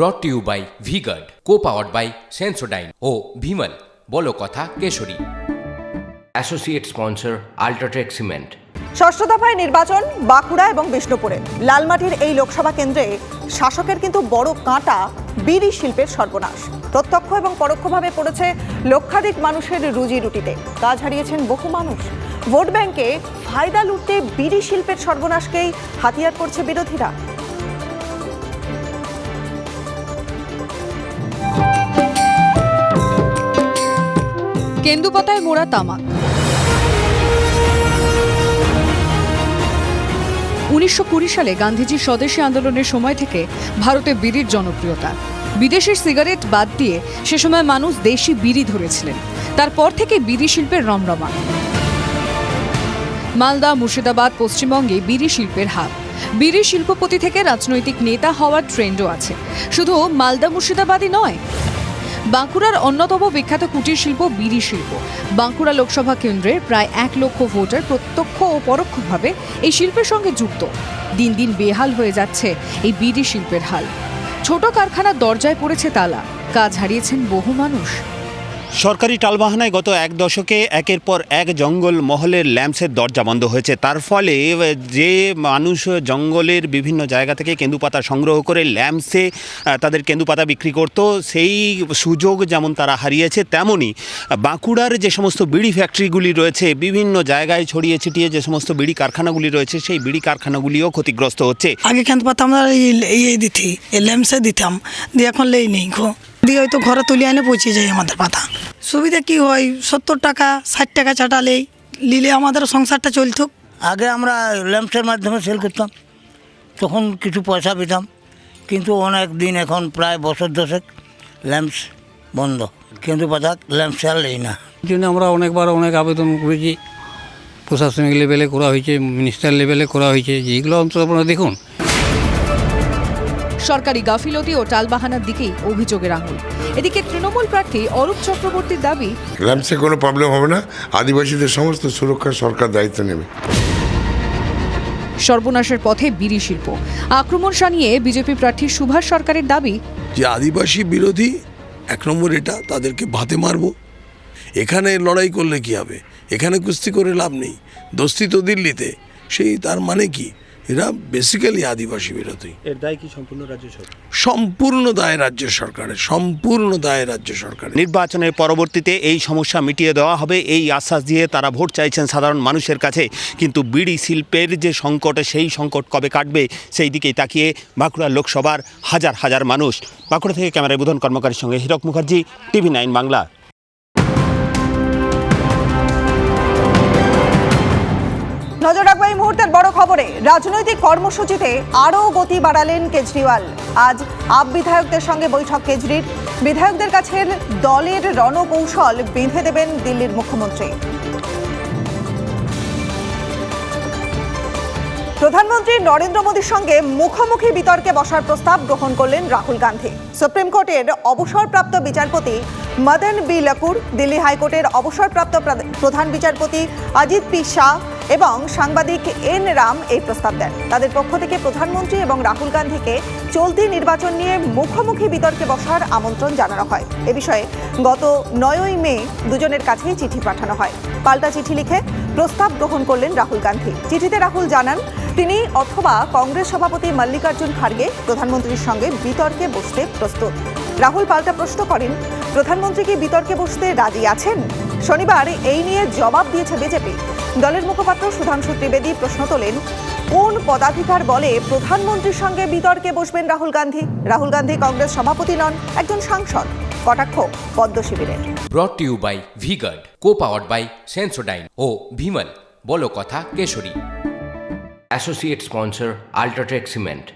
Brought to you by V-Guard co powered by Sensodyne ও ভিমল বলো কথা কেশরী। অ্যাসোসিয়েট স্পন্সর আল্ট্রাটেক সিমেন্ট ষষ্ঠ দফায় নির্বাচন বাঁকুড়া এবং বিষ্ণুপুরে। লালমাটির এই লোকসভা কেন্দ্রে শাসকের কিন্তু বড় কাঁটা বিড়ি শিল্পের সর্বনাশ। প্রত্যক্ষ এবং পরোক্ষভাবে পড়েছে লক্ষাধিক মানুষের রুজি রুটিতে। কাজ হারিয়েছেন বহু মানুষ। ভোট ব্যাংকে ফায়দা লুটতে বিড়ি শিল্পের সর্বনাশকেই হাতিয়ার করছে বিরোধীরা। কেন্দুপাতায় মোড়া তামাক। উনিশশো কুড়ি সালে গান্ধীজির স্বদেশী আন্দোলনের সময় থেকে ভারতে বিড়ির জনপ্রিয়তা। বিদেশের সিগারেট বাদ দিয়ে সে সময় মানুষ দেশি বিড়ি ধরেছিলেন। তারপর থেকে বিড়ি শিল্পের রমরমা। মালদা, মুর্শিদাবাদ, পশ্চিমবঙ্গে বিড়ি শিল্পের হাব বিড়ি শিল্পপতি থেকে রাজনৈতিক নেতা হওয়ার ট্রেন্ডও আছে। শুধু মালদা, মুর্শিদাবাদই নয়। বাঁকুড়ার অন্যতম বিখ্যাত কুটির শিল্প বিড়ি শিল্প। বাঁকুড়া লোকসভা কেন্দ্রের প্রায় এক লক্ষ ভোটার প্রত্যক্ষ ও পরোক্ষভাবে এই শিল্পের সঙ্গে যুক্ত। দিন দিন বেহাল হয়ে যাচ্ছে এই বিড়ি শিল্পের হাল। ছোট কারখানার দরজায় পড়েছে তালা। কাজ হারিয়েছেন বহু মানুষ। সরকারি টালবাহানায় গত এক দশকে একের পর এক জঙ্গল মহলের ল্যাম্পসের দরজা বন্ধ হয়েছে। তার ফলে যে মানুষ জঙ্গলের বিভিন্ন জায়গা থেকে কেন্দুপাতা সংগ্রহ করে ল্যাম্পসে তাদের কেন্দুপাতা বিক্রি করত, সেই সুযোগ যেমন তারা হারিয়েছে তেমনই বাঁকুড়ার যে সমস্ত বিড়ি ফ্যাক্টরিগুলি রয়েছে, বিভিন্ন জায়গায় ছড়িয়ে ছিটিয়ে যে সমস্ত বিড়ি কারখানাগুলি রয়েছে, সেই বিড়ি কারখানাগুলিও ক্ষতিগ্রস্ত হচ্ছে। আগে কেন পাতা আমরা এই দিতি ল্যাম্পসে দিতাম, দিয়ে এখন লেই নেই দিয়ে হয়তো ঘরে তুলে এনে পৌঁছে যায় আমাদের পাতা। সুবিধা কি হয়? সত্তর টাকা ষাট টাকা চাটালেই নিলে আমাদের সংসারটা চলতো। আগে আমরা ল্যাম্পসের মাধ্যমে সেল করতাম তখন কিছু পয়সা পেতাম কিন্তু অনেক দিন এখন প্রায় বছর দশেক ল্যাম্পস বন্ধ কিন্তু পাতা ল্যাম্পস আর নেই না। জন্য আমরা অনেকবার অনেক আবেদন করেছি প্রশাসনিক লেভেলে করা হয়েছে মিনিস্টার লেভেলে করা হয়েছে যেগুলো অন্তত আপনারা দেখুন। সরকারি গাফিলতি ও টালবাহানার দিকেই অভিযোগের আঙুল। এদিকে তৃণমূল প্রার্থী অরূপ চক্রবর্তীর দাবি ল্যাম্পসে কোনো প্রবলেম হবে না আদিবাসীদের সমস্ত সুরক্ষার সরকার দায়িত্ব নেবে। সর্বনাশের পথে বিড়ি শিল্প। আক্রমণ শানিয়ে বিজেপি প্রার্থী সুভাষ সরকারের দাবি যে আদিবাসী বিরোধী এক নম্বর এটা তাদেরকে ভাতে মারবো। এখানে লড়াই করলে কি হবে? এখানে কুস্তি করে লাভ নেই। দোস্তি তো দিল্লিতে সেই তার মানে কি? এরা বেসিক্যালি আদিবাসী বিরোধী। এর দায় কি সম্পূর্ণ রাজ্য সরকার? সম্পূর্ণ দায় রাজ্য সরকারের সম্পূর্ণ দায় রাজ্য সরকারের। নির্বাচনের পরবর্তীতে এই সমস্যা মিটিয়ে দেওয়া হবে এই আশ্বাস দিয়ে তারা ভোট চাইছেন সাধারণ মানুষের কাছে। কিন্তু বিড়ি শিল্পের যে সংকট সেই সংকট কবে কাটবে সেই দিকেই তাকিয়ে বাঁকুড়া লোকসভার হাজার হাজার মানুষ। বাঁকুড়া থেকে ক্যামেরায় বুধন কর্মকারীর সঙ্গে হীরক মুখার্জি টিভি নাইন বাংলা। নজর রাখব এই মুহূর্তের খবরে, রাজনৈতিক কর্মসূচিতে আরও গতি বাড়ালেন কেজরিওয়াল। আজ আপ বিধায়কদের সঙ্গে বৈঠক কেজরির। বিধায়কদের কাছে দলের রণকৌশল বেঁধে দেবেন দিল্লির মুখ্যমন্ত্রী। প্রধানমন্ত্রী নরেন্দ্র মোদীর সঙ্গে মুখোমুখি বিতর্কে বসার প্রস্তাব গ্রহণ করলেন রাহুল গান্ধী। সুপ্রিম কোর্টের অবসরপ্রাপ্ত বিচারপতি মদন বি লকুর, দিল্লি হাইকোর্টের অবসরপ্রাপ্ত প্রা- প্রধান বিচারপতি অজিত পি শাহ এবং সাংবাদিক এন রাম এই প্রস্তাব দেন। তাদের পক্ষ থেকে প্রধানমন্ত্রী এবং রাহুল গান্ধীকে চলতি নির্বাচন নিয়ে মুখোমুখি বিতর্কে বসার আমন্ত্রণ জানানো হয়। এ বিষয়ে গত নয়ই মে দুজনের কাছেই চিঠি পাঠানো হয়। পাল্টা চিঠি লিখে প্রস্তাব গ্রহণ করলেন রাহুল গান্ধী। চিঠিতে রাহুল জানান, তিনি অথবা কংগ্রেস সভাপতি মল্লিকার্জুন খার্গে প্রধানমন্ত্রীর সঙ্গে বিতর্কে বসতে প্রস্তুত। রাহুল পাল্টা প্রশ্ন করেন, প্রধানমন্ত্রী কি বিতর্কে বসতে রাজি আছেন? শনিবার এই নিয়ে জবাব দিয়েছে বিজেপি। দলের মুখপাত্র সুধাংশু ত্রিবেদী প্রশ্ন তোলেন কোন পদাধিকার বলে প্রধানমন্ত্রীর সঙ্গে বিতর্কে বসবেন রাহুল গান্ধী? রাহুল গান্ধী কংগ্রেস সভাপতি নন একজন সাংসদ। কটাক্ষ পদ্ম শিবিরের। Brought to you by V Guard co powered by Sensodyne ও ভিমল বলো কথা Keshari. Associate sponsor UltraTech Cement